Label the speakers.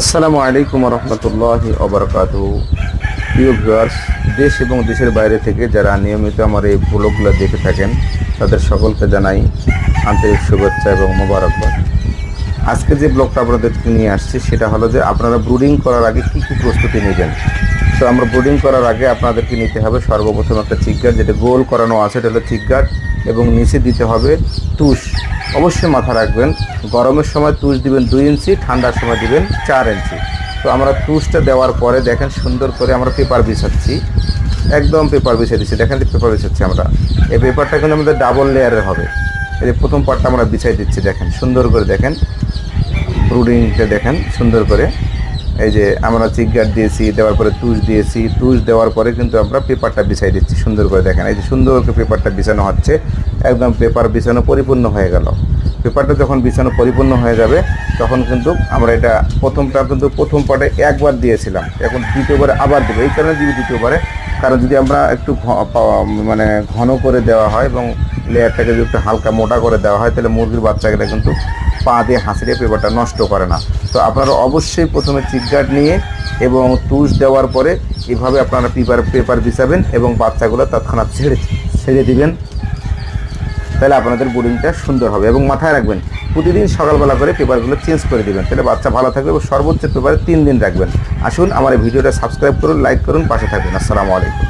Speaker 1: আসসালামু আলাইকুম রহমতুল্লাহ অবরকাত প্রিয় দেশ এবং দেশের বাইরে থেকে যারা নিয়মিত আমার এই ব্লগগুলো দেখে থাকেন, তাদের সকলকে জানাই আন্তরিক শুভেচ্ছা এবং মোবারকবাদ। আজকে যে ব্লগটা আপনাদেরকে নিয়ে আসছে, সেটা হলো যে আপনারা ব্রুডিং করার আগে কী কী প্রস্তুতি নেবেন? তো আমরা ব্রুডিং করার আগে আপনাদেরকে নিতে হবে সর্বপ্রথম একটা চিকগার্ড যেটা গোল করানো আছে, এটা হলো চিকগার্ড এবং নিচে দিতে হবে তুষ। অবশ্যই মাথা রাখবেন। গরমের সময় তুষ দিবেন দুই ইঞ্চি, ঠান্ডার সময় দিবেন চার ইঞ্চি। তো আমরা তুষটা দেওয়ার পরে দেখেন সুন্দর করে আমরা পেপার বিছাচ্ছি। একদম পেপার বিছিয়ে দিচ্ছি। দেখেন পেপার বিছাচ্ছি আমরা। এই পেপারটা কিন্তু আমাদের ডাবল লেয়ারের হবে। এই প্রথম পার্টটা আমরা বিছাই দিচ্ছি, দেখেন। সুন্দর করে দেখেন। ব্রুডিংটা দেখেন, সুন্দর করে। এই যে আমরা চিকগার্ড দিয়েছি, দেওয়ার পরে তুষ দিয়েছি তুষ দেওয়ার পরে কিন্তু আমরা পেপারটা বিছাই দিচ্ছি, সুন্দর করে দেখেন। এই যে সুন্দর করে পেপারটা বিছানো হচ্ছে, একদম পেপার বিছানো পরিপূর্ণ হয়ে গেল। পেপারটা যখন বিছানো পরিপূর্ণ হয়ে যাবে, তখন কিন্তু আমরা এটা প্রথমটা কিন্তু প্রথম পার্টে একবার দিয়েছিলাম। এখন দ্বিতীয়বারে আবার দেবো। এই কারণে দিব দ্বিতীয়বারে। কারণ যদি আমরা একটু মানে ঘন করে দেওয়া হয় এবং লেয়ারটাকে যদি একটু হালকা মোটা করে দেওয়া হয়, তাহলে মুরগির বাচ্চাগুলো কিন্তু পা দিয়ে হাঁচড়ে পেপারটা নষ্ট করে না। তো আপনারা অবশ্যই প্রথমে চিকগার্ড নিয়ে এবং তুষ দেওয়ার পরে এভাবে আপনারা পেপার পেপার বিছাবেন এবং বাচ্চাগুলো তৎক্ষণাৎ ছেড়ে ছেড়ে দিবেন। তাহলে আপনাদের বোর্ডিংটা সুন্দর হবে এবং মাথায় রাখবেন, প্রতিদিন সকালবেলা করে পেপারগুলো চেঞ্জ করে দেবেন। তাহলে বাচ্চা ভালো থাকবে এবং সর্বোচ্চ পেপারে তিন দিন রাখবেন। আসুন আমার এই ভিডিওটা সাবস্ক্রাইব করুন লাইক করুন, পাশে থাকবেন। আসসালামু আলাইকুম।